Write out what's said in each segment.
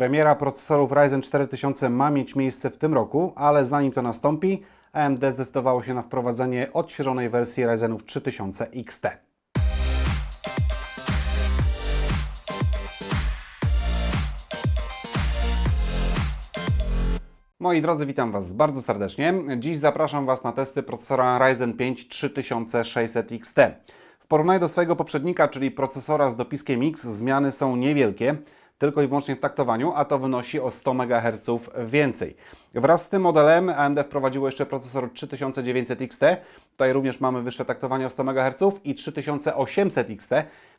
Premiera procesorów Ryzen 4000 ma mieć miejsce w tym roku, ale zanim to nastąpi, AMD zdecydowało się na wprowadzenie odświeżonej wersji Ryzenów 3000 XT. Moi drodzy, witam Was bardzo serdecznie. Dziś zapraszam Was na testy procesora Ryzen 5 3600 XT. W porównaniu do swojego poprzednika, czyli procesora z dopiskiem X, zmiany są niewielkie, tylko i wyłącznie w taktowaniu, a to wynosi o 100 MHz więcej. Wraz z tym modelem AMD wprowadziło jeszcze procesor 3900 XT. Tutaj również mamy wyższe taktowanie o 100 MHz i 3800 XT,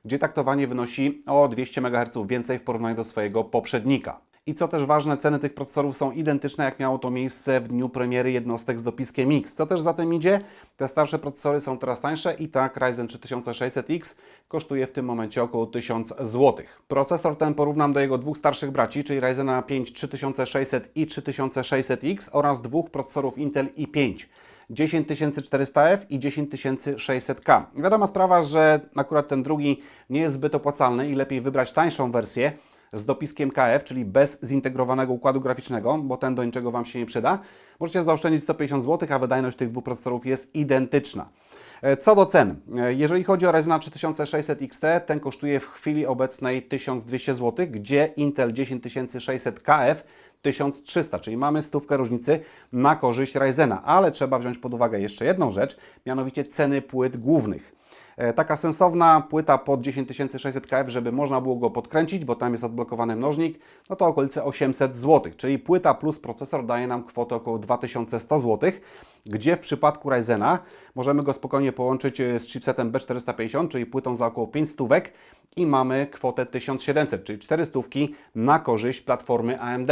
gdzie taktowanie wynosi o 200 MHz więcej w porównaniu do swojego poprzednika. I co też ważne, ceny tych procesorów są identyczne, jak miało to miejsce w dniu premiery jednostek z dopiskiem X. Co też za tym idzie, te starsze procesory są teraz tańsze i tak Ryzen 3600X kosztuje w tym momencie około 1000 zł. Procesor ten porównam do jego dwóch starszych braci, czyli Ryzena 5 3600 i 3600X oraz dwóch procesorów Intel i5. 10400F i 10600K. Wiadoma sprawa, że akurat ten drugi nie jest zbyt opłacalny i lepiej wybrać tańszą wersję, z dopiskiem KF, czyli bez zintegrowanego układu graficznego, bo ten do niczego Wam się nie przyda, możecie zaoszczędzić 150 zł, a wydajność tych dwóch procesorów jest identyczna. E, co do cen, e, jeżeli chodzi o Ryzena 3600 XT, ten kosztuje w chwili obecnej 1200 zł, gdzie Intel 10600 KF 1300, czyli mamy stówkę różnicy na korzyść Ryzena, ale trzeba wziąć pod uwagę jeszcze jedną rzecz, mianowicie ceny płyt głównych. E, taka sensowna płyta pod 10600 kF, żeby można było go podkręcić, bo tam jest odblokowany mnożnik, no to okolice 800 zł, czyli płyta plus procesor daje nam kwotę około 2100 zł, gdzie w przypadku Ryzena możemy go spokojnie połączyć e, z chipsetem B450, czyli płytą za około 5 stówek i mamy kwotę 1700, czyli 400 na korzyść platformy AMD.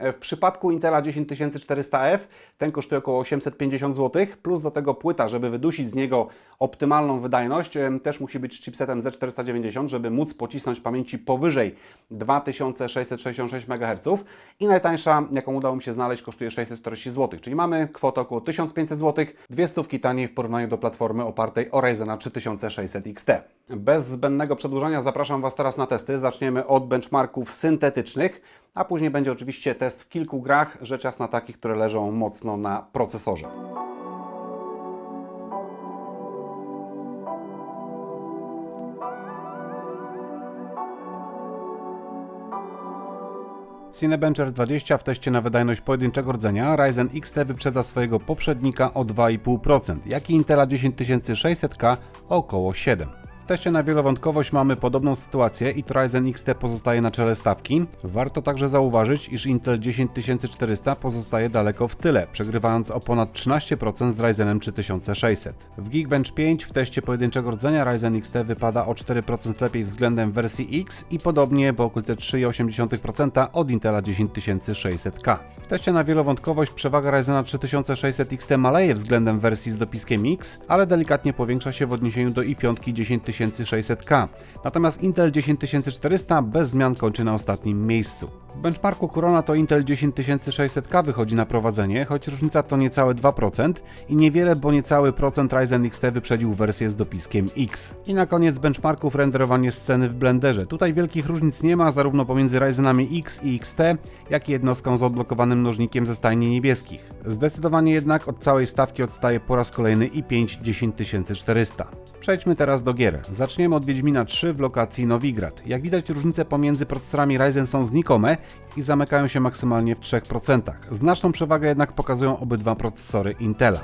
W przypadku Intela 10400F ten kosztuje około 850 zł, plus do tego płyta, żeby wydusić z niego optymalną wydajność, też musi być chipsetem Z490, żeby móc pocisnąć pamięci powyżej 2666 MHz i najtańsza, jaką udało mi się znaleźć, kosztuje 640 zł, czyli mamy kwotę około 1500 zł, dwie stówki taniej w porównaniu do platformy opartej o Ryzena 3600 XT. Bez zbędnego przedłużania zapraszam Was teraz na testy. Zaczniemy od benchmarków syntetycznych a później będzie oczywiście test w kilku grach, rzecz jasna takich, które leżą mocno na procesorze. Cinebencher 20 w teście na wydajność pojedynczego rdzenia. Ryzen XT wyprzedza swojego poprzednika o 2,5%, jak i Intela 10600K o około 7% teście na wielowątkowość mamy podobną sytuację i Ryzen XT pozostaje na czele stawki. Warto także zauważyć, iż Intel 10400 pozostaje daleko w tyle, przegrywając o ponad 13% z Ryzenem 3600. W Geekbench 5 w teście pojedynczego rdzenia Ryzen XT wypada o 4% lepiej względem wersji X i podobnie po okolice 3,8% od Intela 10600K. W teście na wielowątkowość przewaga Ryzena 3600 XT maleje względem wersji z dopiskiem X, ale delikatnie powiększa się w odniesieniu do i5 10600 10600K. Natomiast Intel 10400 bez zmian kończy na ostatnim miejscu. W benchmarku Corona to Intel 10600K wychodzi na prowadzenie, choć różnica to niecałe 2% i niewiele, bo niecały procent Ryzen XT wyprzedził wersję z dopiskiem X. I na koniec benchmarków renderowanie sceny w Blenderze. Tutaj wielkich różnic nie ma zarówno pomiędzy Ryzenami X i XT, jak i jednostką z odblokowanym mnożnikiem ze stajni niebieskich. Zdecydowanie jednak od całej stawki odstaje po raz kolejny i5 10400. Przejdźmy teraz do gier. Zaczniemy od Wiedźmina 3 w lokacji Nowigrad. Jak widać różnice pomiędzy procesorami Ryzen są znikome i zamykają się maksymalnie w 3%. Znaczną przewagę jednak pokazują obydwa procesory Intela.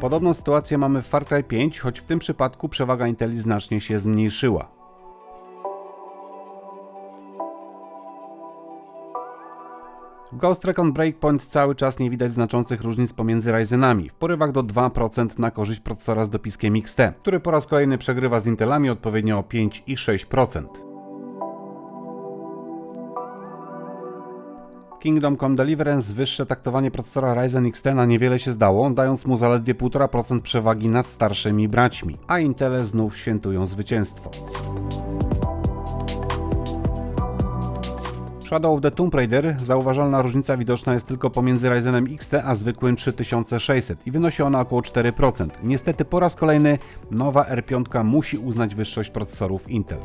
Podobną sytuację mamy w Far Cry 5, choć w tym przypadku przewaga Inteli znacznie się zmniejszyła. W Ghost Recon Breakpoint cały czas nie widać znaczących różnic pomiędzy Ryzenami, w porywach do 2% na korzyść procesora z dopiskiem XT, który po raz kolejny przegrywa z Intelami odpowiednio o 5 i 6%. Kingdom Come Deliverance wyższe taktowanie procesora Ryzen XT na niewiele się zdało, dając mu zaledwie 1,5% przewagi nad starszymi braćmi, a Intele znów świętują zwycięstwo. Shadow of the Tomb Raider zauważalna różnica widoczna jest tylko pomiędzy Ryzenem XT a zwykłym 3600 i wynosi ona około 4%. Niestety po raz kolejny nowa R5 musi uznać wyższość procesorów Intel.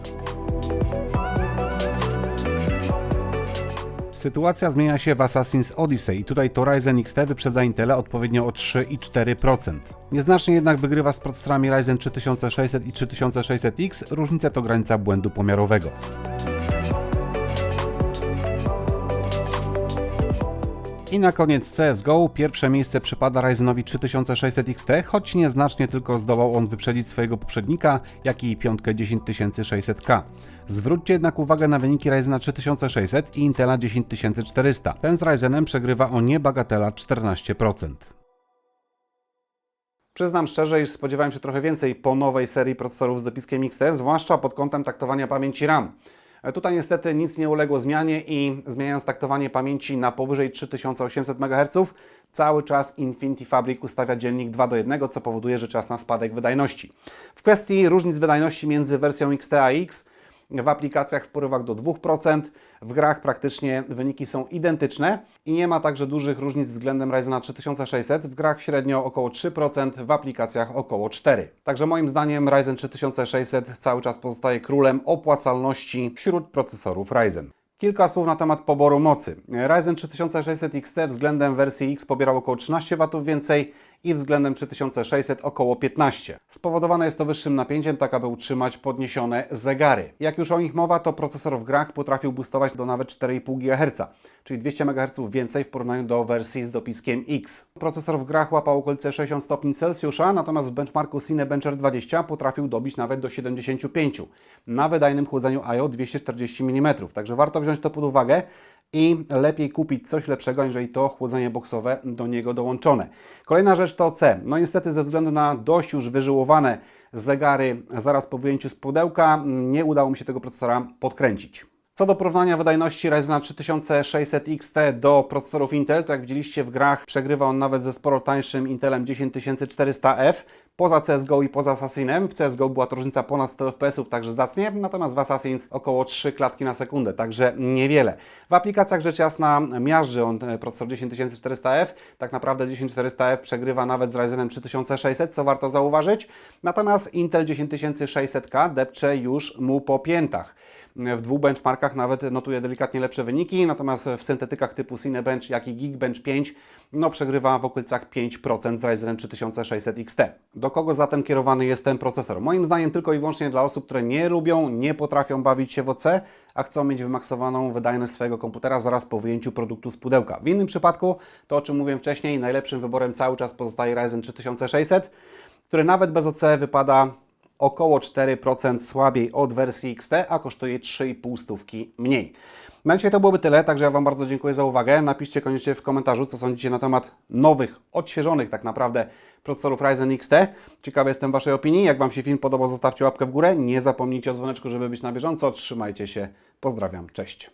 Sytuacja zmienia się w Assassin's Odyssey i tutaj to Ryzen XT wyprzedza Intela odpowiednio o 3 i 4%. Nieznacznie jednak wygrywa z procesorami Ryzen 3600 i 3600X, różnica to granica błędu pomiarowego. I na koniec CSGO. Pierwsze miejsce przypada Ryzenowi 3600 XT, choć nieznacznie tylko zdołał on wyprzedzić swojego poprzednika, jak i piątkę 10600K. Zwróćcie jednak uwagę na wyniki Ryzena 3600 i Intela 10400. Ten z Ryzenem przegrywa o niebagatela 14%. Przyznam szczerze, iż spodziewałem się trochę więcej po nowej serii procesorów z dopiskiem XT, zwłaszcza pod kątem taktowania pamięci RAM. E, Tutaj niestety nic nie uległo zmianie i zmieniając taktowanie pamięci na powyżej 3800 MHz, cały czas Infinity Fabric ustawia dziennik 2 do 1, co powoduje, że czas na spadek wydajności. W kwestii różnic wydajności między wersją XT a X, w aplikacjach w porywach do 2%, w grach praktycznie wyniki są identyczne i nie ma także dużych różnic względem Ryzena 3600, w grach średnio około 3%, w aplikacjach około 4%. Także moim zdaniem Ryzen 3600 cały czas pozostaje królem opłacalności wśród procesorów Ryzen. Kilka słów na temat poboru mocy. Ryzen 3600 XT względem wersji X pobierał około 13 W więcej i względem 3600 około 15. Spowodowane jest to wyższym napięciem, tak aby utrzymać podniesione zegary. Jak już o nich mowa, to procesor w grach potrafił boostować do nawet 4,5 GHz, czyli 200 MHz więcej w porównaniu do wersji z dopiskiem X. Procesor w grach łapał okolice 60 stopni Celsjusza, natomiast w benchmarku Cinebencher 20 potrafił dobić nawet do 75 na wydajnym chłodzeniu IO 240 mm. Także warto wziąć to pod uwagę i lepiej kupić coś lepszego, aniżeli to chłodzenie boksowe do niego dołączone. Kolejna rzecz to C. No niestety ze względu na dość już wyżyłowane zegary zaraz po wyjęciu z pudełka nie udało mi się tego procesora podkręcić. Co do porównania wydajności Ryzena 3600 XT do procesorów Intel, to jak widzieliście w grach przegrywa on nawet ze sporo tańszym Intelem 10400F. Poza CSGO i poza Assassinem, w CSGO była to różnica ponad 100 FPS, także zacnie, natomiast w Assassins około 3 klatki na sekundę, także niewiele. W aplikacjach rzecz jasna miażdży on e, procesor 10400F, tak naprawdę 10400F przegrywa nawet z Ryzenem 3600, co warto zauważyć, natomiast Intel 10600K depcze już mu po piętach. W dwóch benchmarkach nawet notuje delikatnie lepsze wyniki, natomiast w syntetykach typu Cinebench, jak i Geekbench 5 no, przegrywa w okolicach 5% z Ryzenem 3600 XT. Do kogo zatem kierowany jest ten procesor? Moim zdaniem tylko i wyłącznie dla osób, które nie lubią, nie potrafią bawić się w OC, a chcą mieć wymaksowaną wydajność swojego komputera zaraz po wyjęciu produktu z pudełka. W innym przypadku, to o czym mówiłem wcześniej, najlepszym wyborem cały czas pozostaje Ryzen 3600, który nawet bez OC wypada około 4% słabiej od wersji XT, a kosztuje 3,5 stówki mniej. Na dzisiaj to byłoby tyle, także ja Wam bardzo dziękuję za uwagę. Napiszcie koniecznie w komentarzu, co sądzicie na temat nowych, odświeżonych tak naprawdę procesorów Ryzen XT. Ciekawy jestem Waszej opinii. Jak Wam się film podobał, zostawcie łapkę w górę. Nie zapomnijcie o dzwoneczku, żeby być na bieżąco. Trzymajcie się. Pozdrawiam. Cześć.